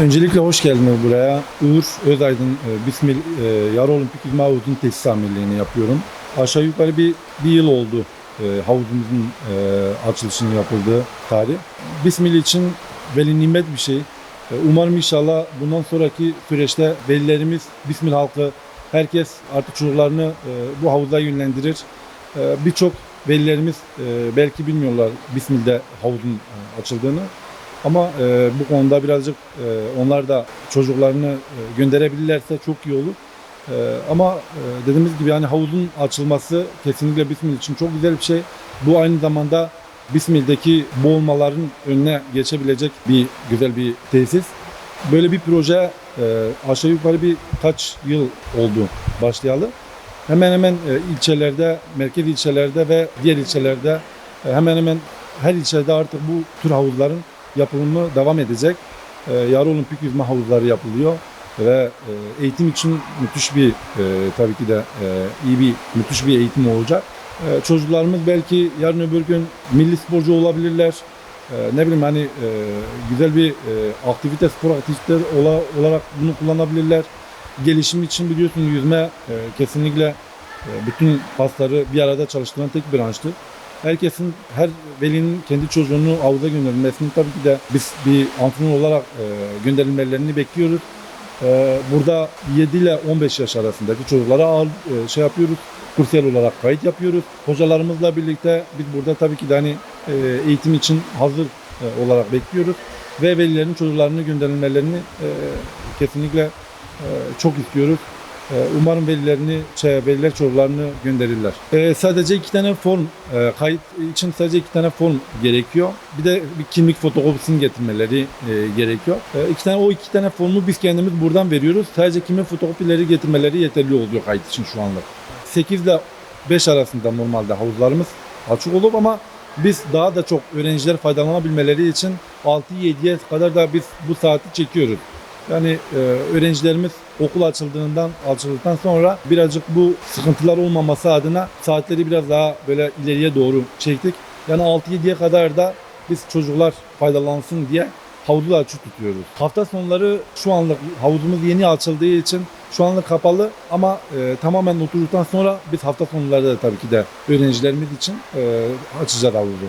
Öncelikle hoş geldiniz buraya. Uğur Özaydın e, Bismil e, Yarı Olimpik Yüzme Havuzu'nun tesis amirliğini yapıyorum. Aşağı yukarı bir, bir yıl oldu e, havuzumuzun e, açılışının yapıldığı tarih. Bismil için veli nimet bir şey. E, umarım inşallah bundan sonraki süreçte velilerimiz, Bismil halkı, herkes artık çocuklarını e, bu havuza yönlendirir. E, Birçok velilerimiz e, belki bilmiyorlar Bismil'de havuzun e, açıldığını. Ama e, bu konuda birazcık e, onlar da çocuklarını e, gönderebilirlerse çok iyi olur. E, ama e, dediğimiz gibi yani havuzun açılması kesinlikle Bismil için çok güzel bir şey. Bu aynı zamanda Bismil'deki boğulmaların önüne geçebilecek bir güzel bir tesis. Böyle bir proje e, aşağı yukarı bir kaç yıl oldu başlayalı. Hemen hemen e, ilçelerde, merkez ilçelerde ve diğer ilçelerde e, hemen hemen her ilçede artık bu tür havuzların yapılımı devam edecek. E, yarı olimpik yüzme havuzları yapılıyor ve e, eğitim için müthiş bir e, tabii ki de e, iyi bir müthiş bir eğitim olacak. E, çocuklarımız belki yarın öbür gün milli sporcu olabilirler. E, ne bileyim hani e, güzel bir e, aktivite spor aktivite ola- olarak bunu kullanabilirler. Gelişim için biliyorsun yüzme e, kesinlikle e, bütün pasları bir arada çalıştıran tek branştır herkesin, her velinin kendi çocuğunu havuza gönderilmesini tabii ki de biz bir antrenör olarak e, gönderilmelerini bekliyoruz. E, burada 7 ile 15 yaş arasındaki çocuklara ağır, e, şey yapıyoruz, kursiyer olarak kayıt yapıyoruz. Hocalarımızla birlikte biz burada tabii ki de hani e, eğitim için hazır e, olarak bekliyoruz. Ve velilerin çocuklarını gönderilmelerini e, kesinlikle e, çok istiyoruz. Ee, Umarım velilerini, şey, veliler çocuklarını gönderirler. Ee, sadece iki tane form, e, kayıt için sadece iki tane form gerekiyor. Bir de bir kimlik fotokopisini getirmeleri e, gerekiyor. E, iki tane o iki tane formu biz kendimiz buradan veriyoruz. Sadece kimlik fotokopileri getirmeleri yeterli oluyor kayıt için şu anlık. 8 ile 5 arasında normalde havuzlarımız açık olup ama biz daha da çok öğrenciler faydalanabilmeleri için 6-7'ye kadar da biz bu saati çekiyoruz. Yani e, öğrencilerimiz okul açıldığından açıldıktan sonra birazcık bu sıkıntılar olmaması adına saatleri biraz daha böyle ileriye doğru çektik. Yani 6-7'ye kadar da biz çocuklar faydalansın diye havuzu açık tutuyoruz. Hafta sonları şu anlık havuzumuz yeni açıldığı için şu anlık kapalı ama e, tamamen oturduktan sonra biz hafta sonları da tabii ki de öğrencilerimiz için e, açacağız havuzu.